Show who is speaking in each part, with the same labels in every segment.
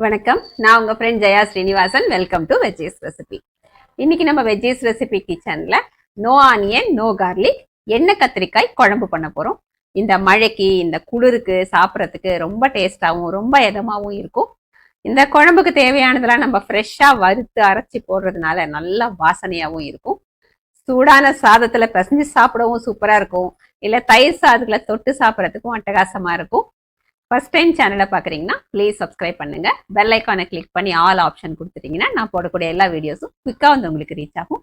Speaker 1: வணக்கம். நான் உங்கள் friend Jaya Srinivasan. Welcome to veggies recipe இன்னைக்கு நம்ம வெஜ்ஜீஸ் ரெசிபி கிச்சனில் நோ ஆனியன் நோ கார்லிக் எண்ணெய் கத்திரிக்காய் குழம்பு பண்ண போகிறோம் இந்த மழைக்கு இந்த குளிருக்கு சாப்பிட்றதுக்கு ரொம்ப டேஸ்டாகவும் ரொம்ப இதமாகவும் இருக்கும். இந்த குழம்புக்கு தேவையானதெல்லாம் நம்ம ஃப்ரெஷ்ஷாக வறுத்து அரைச்சி போடுறதுனால நல்லா வாசனையாகவும் இருக்கும். சூடான சாதத்தில் பிசைஞ்சு சாப்பிடவும் சூப்பராக இருக்கும். இல்லை தயிர் சாதத்தில் தொட்டு சாப்பிட்றதுக்கும் அட்டகாசமாக இருக்கும். ஃபர்ஸ்ட் டைம் சேனலை பார்க்குறீங்கன்னா ப்ளீஸ் சப்ஸ்கிரைப் பண்ணுங்கள் பெல் ஐக்கானை கிளிக் பண்ணி ஆல் ஆப்ஷன் கொடுத்துட்டீங்கன்னா நான் போடக்கூடிய எல்லா வீடியோஸும் குயிக்காக வந்து உங்களுக்கு ரீச் ஆகும்.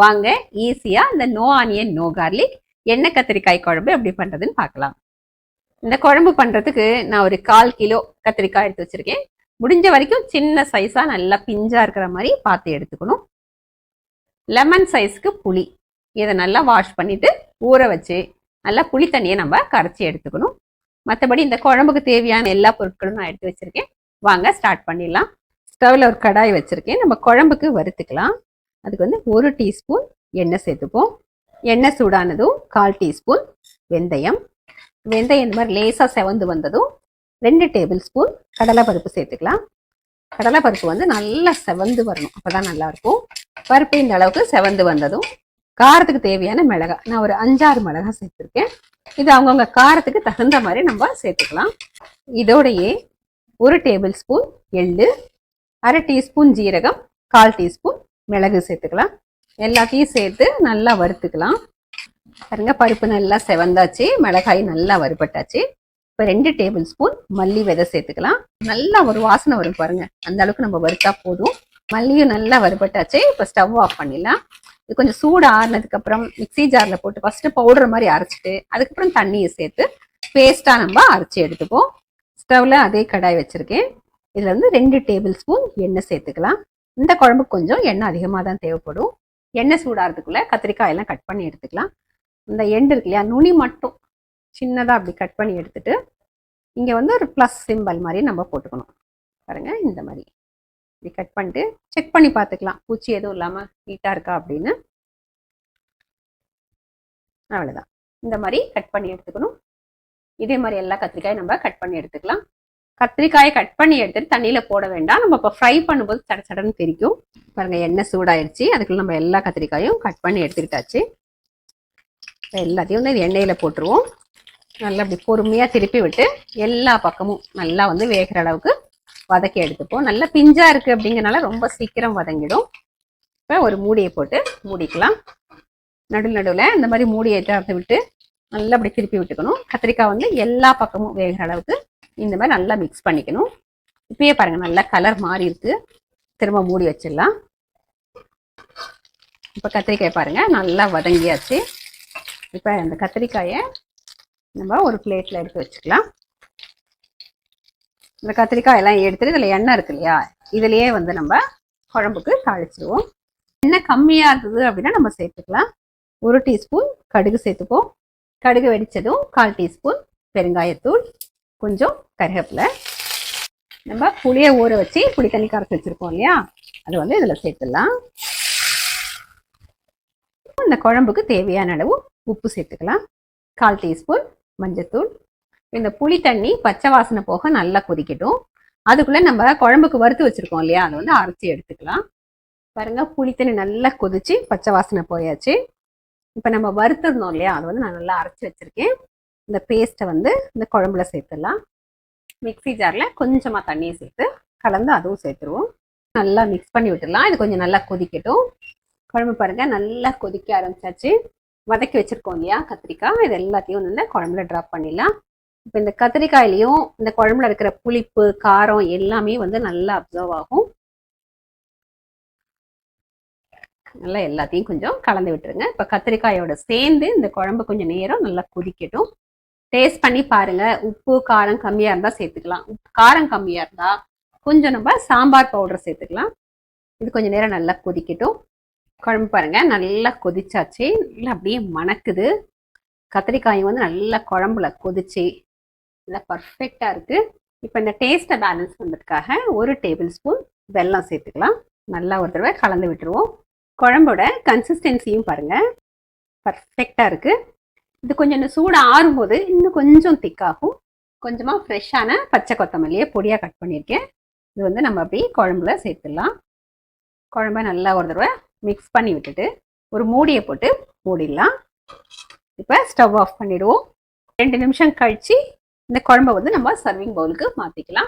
Speaker 1: வாங்க ஈஸியாக இந்த நோ ஆனியன் நோ கார்லிக் எண்ணெய் கத்திரிக்காய் குழம்பு எப்படி பண்ணுறதுன்னு பார்க்கலாம். இந்த குழம்பு பண்ணுறதுக்கு நான் ஒரு கால் கிலோ கத்திரிக்காய் எடுத்து வச்சிருக்கேன். முடிஞ்ச வரைக்கும் சின்ன சைஸாக நல்லா பிஞ்சாக இருக்கிற மாதிரி பார்த்து எடுத்துக்கணும். லெமன் சைஸ்க்கு புளி. இதை நல்லா வாஷ் பண்ணிட்டு ஊற வச்சு நல்லா புளி தண்ணியை நம்ம கரைச்சி எடுத்துக்கணும். மற்றபடி இந்த குழம்புக்கு தேவையான எல்லா பொருட்களும் நான் எடுத்து வச்சிருக்கேன். வாங்க ஸ்டார்ட் பண்ணிடலாம். ஸ்டவ்வில் ஒரு கடாய் வச்சுருக்கேன். நம்ம குழம்புக்கு வறுத்துக்கலாம். அதுக்கு வந்து ஒரு டீஸ்பூன் எண்ணெய் சேர்த்துப்போம். எண்ணெய் சூடானதும் கால் டீஸ்பூன் வெந்தயம். வெந்தயம் இந்த மாதிரி லேசாக செவந்து வந்ததும் ரெண்டு டேபிள் ஸ்பூன் கடலைப்பருப்பு சேர்த்துக்கலாம். கடலைப்பருப்பு வந்து நல்லா செவந்து வரணும். அப்போ தான் நல்லாயிருக்கும் பருப்பு இந்த அளவுக்கு செவந்து வந்ததும் காரத்துக்கு தேவையான மிளகாய் நான் ஒரு அஞ்சாறு மிளகாய் சேர்த்துருக்கேன். இது அவங்கவுங்க காரத்துக்கு தகுந்த மாதிரி நம்ம சேர்த்துக்கலாம். இதோடையே ஒரு டேபிள் ஸ்பூன் எள்ளு அரை டீஸ்பூன் ஜீரகம் கால் டீஸ்பூன் மிளகு சேர்த்துக்கலாம். எல்லாத்தையும் சேர்த்து நல்லா வறுத்துக்கலாம். பாருங்க பருப்பு நல்லா செவந்தாச்சு மிளகாய் நல்லா வறுபட்டாச்சு. இப்போ ரெண்டு டேபிள் ஸ்பூன் மல்லி விதை சேர்த்துக்கலாம். நல்லா ஒரு வாசனை வரும் பாருங்க. அந்த அளவுக்கு நம்ம வறுத்தா போதும். மல்லியும் நல்லா வறுபட்டாச்சு. இப்போ ஸ்டவ் ஆஃப் பண்ணிடலாம். இது கொஞ்சம் சூடு ஆறுனதுக்கு அப்புறம் மிக்ஸி ஜார்ல போட்டு ஃபர்ஸ்ட் பவுடர் மாதிரி அரைச்சிட்டு அதுக்கப்புறம் தண்ணியை சேர்த்து பேஸ்டா நம்ம அரைச்சி எடுத்துப்போம். ஸ்டவ்ல அதே கடாய் வச்சிருக்கேன். இதுல வந்து ரெண்டு டேபிள் ஸ்பூன் எண்ணெய் சேர்த்துக்கலாம். இந்த குழம்புக்கு கொஞ்சம் எண்ணெய் அதிகமாக தான் தேவைப்படும். எண்ணெய் சூடாகிறதுக்குள்ள கத்திரிக்காய் எல்லாம் கட் பண்ணி எடுத்துக்கலாம். இந்த எண்டு இருக்கு இல்லையா நுனி மட்டும் சின்னதாக அப்படி கட் பண்ணி எடுத்துட்டு இங்கே வந்து ஒரு ப்ளஸ் சிம்பல் மாதிரி நம்ம போட்டுக்கணும். பாருங்க இந்த மாதிரி. இப்படி கட் பண்ணிட்டு செக் பண்ணி பார்த்துக்கலாம். பூச்சி எதுவும் இல்லாமல் நீட்டாக இருக்கா அப்படின்னு. அவ்வளோதான் இந்த மாதிரி கட் பண்ணி எடுத்துக்கணும். இதே மாதிரி எல்லா கத்திரிக்காயும் நம்ம கட் பண்ணி எடுத்துக்கலாம். கத்திரிக்காயை கட் பண்ணி எடுத்துட்டு தண்ணியில் போட வேண்டாம். நம்ம இப்போ ஃப்ரை பண்ணும்போது சட சடன்னு தெரிக்கும். பாருங்க எண்ணெய் சூடாயிடுச்சு அதுக்குள்ள நம்ம எல்லா கத்திரிக்காயும் கட் பண்ணி எடுத்துக்கிட்டாச்சு. எல்லாத்தையும் வந்து எண்ணெயில் போட்டுருவோம். நல்லா அப்படி பொறுமையாக திருப்பி விட்டு எல்லா பக்கமும் நல்லா வந்து வேகிற அளவுக்கு வதக்கி எடுத்துப்போம். நல்லா பிஞ்சா இருக்கு அப்படிங்கறனால ரொம்ப சீக்கிரம் வதங்கிடும். இப்போ ஒரு மூடியை போட்டு மூடிக்கலாம். நடு நடுவில் இந்த மாதிரி மூடியை திறந்து விட்டு நல்லா அப்படி திருப்பி விட்டுக்கணும். கத்திரிக்காய் வந்து எல்லா பக்கமும் வேகிற அளவுக்கு இந்த மாதிரி நல்லா மிக்ஸ் பண்ணிக்கணும். இப்பயே பாருங்க நல்லா கலர் மாறி இருக்கு. திரும்ப மூடி வச்சிடலாம். இப்போ கத்திரிக்காய் பாருங்க நல்லா வதங்கியாச்சு. இப்போ அந்த கத்திரிக்காயை நம்ம ஒரு பிளேட்டில் எடுத்து வச்சுக்கலாம். இந்த கத்திரிக்காய் எல்லாம் எடுத்துட்டு இதில் எண்ணெய் இருக்கு இல்லையா? இதுலயே வந்து நம்ம குழம்புக்கு தாளிச்சிடுவோம் எண்ணெய் கம்மியாக இருந்தது அப்படின்னா நம்ம சேர்த்துக்கலாம். ஒரு டீஸ்பூன் கடுகு சேர்த்துப்போம். கடுகு வெடித்ததும் கால் டீஸ்பூன் பெருங்காயத்தூள் கொஞ்சம் கருவேப்பிலை. நம்ம புளியை ஊற வச்சு புளி தண்ணி கரைச்சி வச்சுருக்கோம் இல்லையா? அது வந்து இதில் சேர்த்துடலாம். இந்த குழம்புக்கு தேவையான அளவு உப்பு சேர்த்துக்கலாம். கால் டீஸ்பூன் மஞ்சத்தூள் இந்த புளி தண்ணி பச்சை வாசனை போக நல்லா கொதிக்கட்டும். அதுக்குள்ள நம்ம குழம்புக்கு வறுத்து வச்சுருக்கோம் இல்லையா? அதை வந்து அரைச்சி எடுத்துக்கலாம். பாருங்க புளி தண்ணி நல்லா கொதிச்சு பச்சை வாசனை போயாச்சு. இப்போ நம்ம வறுத்துருந்தோம் இல்லையா? அதை வந்து நான் நல்லா அரைச்சி வச்சிருக்கேன். இந்த பேஸ்ட்டை வந்து இந்த குழம்புல சேர்த்துடலாம். மிக்ஸி ஜாரில் கொஞ்சமாக தண்ணியை சேர்த்து கலந்து அதுவும் சேர்த்துருவோம். நல்லா மிக்ஸ் பண்ணி விட்டுடலாம். இது கொஞ்சம் நல்லா கொதிக்கட்டும். குழம்பு பாருங்கள் நல்லா கொதிக்க ஆரம்பிச்சாச்சு. வதக்கி வச்சுருக்கோம் இல்லையா? கத்திரிக்காய். இது எல்லாத்தையும் வந்து குழம்புல ட்ராப் பண்ணிடலாம். இப்போ இந்த கத்திரிக்காயிலையும் இந்த குழம்புல இருக்கிற புளிப்பு காரம் எல்லாமே வந்து நல்லா அப்சர்வ் ஆகும். நல்லா எல்லாத்தையும் கொஞ்சம் கலந்து விட்டுருங்க. இப்போ கத்திரிக்காயோட சேர்ந்து இந்த குழம்பு கொஞ்சம் நேரம் நல்லா கொதிக்கட்டும். டேஸ்ட் பண்ணி பாருங்க. உப்பு காரம் கம்மியாக இருந்தால் சேர்த்துக்கலாம். உப்பு காரம் கம்மியாக இருந்தால் கொஞ்சம் நம்ம சாம்பார் பவுடர் சேர்த்துக்கலாம். இது கொஞ்சம் நேரம் நல்லா கொதிக்கட்டும். குழம்பு பாருங்க. நல்லா கொதிச்சாச்சு. நல்லா அப்படியே மணக்குது. கத்திரிக்காயும் வந்து நல்லா குழம்புல கொதிச்சு நல்லா பர்ஃபெக்டாக இருக்குது இப்போ இந்த டேஸ்ட்டை பேலன்ஸ் பண்ணுறதுக்காக ஒரு டேபிள் ஸ்பூன் வெல்லம் சேர்த்துக்கலாம். நல்லா ஒரு தடவை கலந்து விட்டுருவோம். குழம்போட கன்சிஸ்டன்சியும் பாருங்கள் பர்ஃபெக்டாக இருக்குது இது கொஞ்சம் இந்த சூடு ஆறும்போது இன்னும் கொஞ்சம் திக்காகும் கொஞ்சமாக ஃப்ரெஷ்ஷான பச்சை கொத்தமல்லியை பொடியாக கட் பண்ணியிருக்கேன். இது வந்து நம்ம அப்படியே குழம்புல சேர்த்துடலாம். குழம்ப நல்லா ஒரு தடவை மிக்ஸ் பண்ணி விட்டுட்டு ஒரு மூடியை போட்டு மூடிடலாம். இப்போ ஸ்டவ் ஆஃப் பண்ணிவிடுவோம் ரெண்டு நிமிஷம் கழித்து இந்த குழம்பை வந்து நம்ம சர்விங் பவுலுக்கு மாற்றிக்கலாம்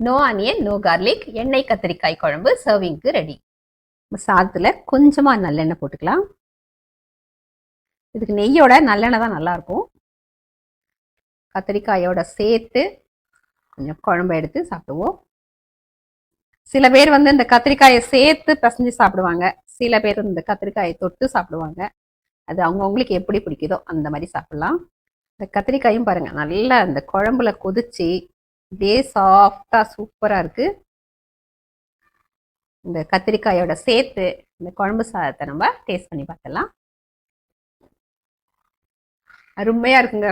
Speaker 1: நோ ஆனியன் நோ கார்லிக் எண்ணெய் கத்திரிக்காய் குழம்பு சர்விங்க்கு ரெடி சாதத்தில் கொஞ்சமாக நல்லெண்ணெய் போட்டுக்கலாம். இதுக்கு நெய்யோட நல்லெண்ணெய் தான் நல்லாயிருக்கும். கத்திரிக்காயோட சேர்த்து கொஞ்சம் குழம்பு எடுத்து சாப்பிடுவோம். சில பேர் வந்து இந்த கத்திரிக்காயை சேர்த்து பிசைஞ்சு சாப்பிடுவாங்க. சில பேர் இந்த கத்திரிக்காயை தொட்டு சாப்பிடுவாங்க. அது அவங்கவுங்களுக்கு எப்படி பிடிக்குதோ அந்த மாதிரி சாப்பிடலாம். இந்த கத்திரிக்காயும் பாருங்க. நல்லா இந்த குழம்புல கொதிச்சு அப்படியே சாஃப்டாக சூப்பராக இருக்கு. இந்த கத்திரிக்காயோட சேர்த்து இந்த குழம்பு சாதத்தை நம்ம டேஸ்ட் பண்ணி பார்த்துடலாம். அருமையாக இருக்குங்க.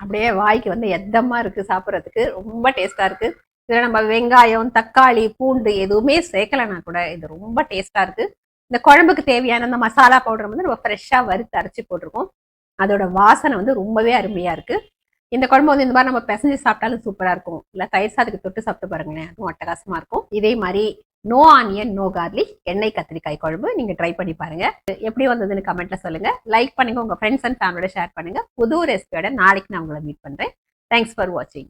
Speaker 1: அப்படியே வாய்க்கு வந்து எத்தமா இருக்கு சாப்பிட்றதுக்கு. ரொம்ப டேஸ்ட்டாக இருக்கு. இதில் நம்ம வெங்காயம் தக்காளி பூண்டு எதுவுமே சேர்க்கலனா கூட இது ரொம்ப டேஸ்ட்டாக இருக்கு. இந்த குழம்புக்கு தேவையான அந்த மசாலா பவுடர் வந்து நம்ம ஃப்ரெஷ்ஷாக வறுத்து அரைச்சி போட்டிருக்கோம். அதோட வாசனை வந்து ரொம்பவே அருமையா இருக்கு. இந்த குழம்பு வந்து இந்த மாதிரி நம்ம பிசைஞ்சு சாப்பிட்டாலும் சூப்பரா இருக்கும். இல்ல தயிர் சாதத்துக்கு தொட்டு சாப்பிட்டு பாருங்களேன் அதுவும் அட்டகாசமா இருக்கும். இதே மாதிரி நோ ஆனியன் நோ கார்லிக் எண்ணெய் கத்திரிக்காய் குழம்பு நீங்க ட்ரை பண்ணி பாருங்க. எப்படி வந்ததுன்னு கமெண்ட்ல சொல்லுங்க. லைக் பண்ணுங்க உங்க ஃப்ரெண்ட்ஸ் அண்ட் ஃபேமிலியோட ஷேர் பண்ணுங்க. புது ரெசிபியோட நாளைக்கு நான் உங்களை மீட் பண்றேன். தேங்க்ஸ் ஃபார் வாட்சிங்